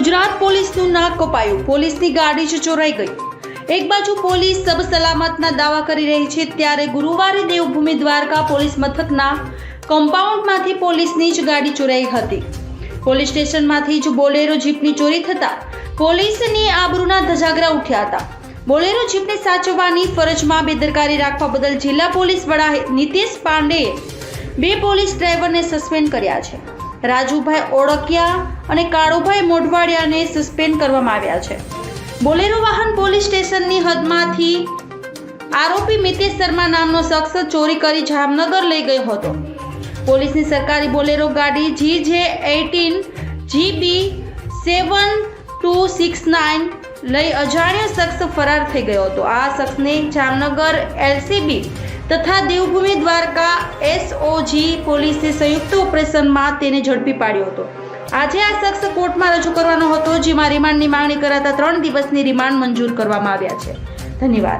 ગુજરાત પોલીસનું નાક કપાયું. પોલીસની ગાડી જ ચોરાઈ ગઈ. એક બાજુ પોલીસ સબ સલામતના દાવા કરી રહી છે, ત્યારે ગુરુવારે દેવભૂમિ દ્વારકા પોલીસ મથકના કમ્પાઉન્ડમાંથી પોલીસની જ ગાડી ચોરાઈ હતી. પોલીસ સ્ટેશનમાંથી જ બોલેરો જીપની ચોરી થતા પોલીસની આબરૂના ધજાગરા ઉઠ્યા હતા. બોલેરો જીપને સાચવવાની ફરજમાં બેદરકારી રાખવા બદલ જિલ્લા પોલીસ વડા નીતિશ પાંડેએ બે પોલીસ ડ્રાઈવરને સસ્પેન્ડ કર્યા છે. રાજુભાઈ ઓળકિયા અને કાળુભાઈ મોઢવાડિયાને સસ્પેન્ડ કરવામાં આવ્યા છે. બોલેરો વાહન પોલીસ સ્ટેશનની હદમાંથી આરોપી મિતેશ શર્મા નામનો શખ્સ ચોરી કરી જામનગર લઈ ગયો હતો. પોલીસની સરકારી બોલેરો ગાડી G J eighteen GB seven two six nine લઈ અજાણ્યો શખ્સ ફરાર થઈ ગયો હતો. આ શખ્સને જામનગર એલસીબી તથા દેવભૂમિ દ્વારકા એસઓજી પોલીસે સંયુક્ત ઓપરેશનમાં તેને ઝડપી પાડ્યો હતો. આજે આ શખ્સ કોર્ટમાં રજૂ કરવાનો હતો, જેમાં રિમાન્ડની માંગણી કરાતા ત્રણ દિવસની રિમાન્ડ મંજૂર કરવામાં આવ્યા છે. ધન્યવાદ.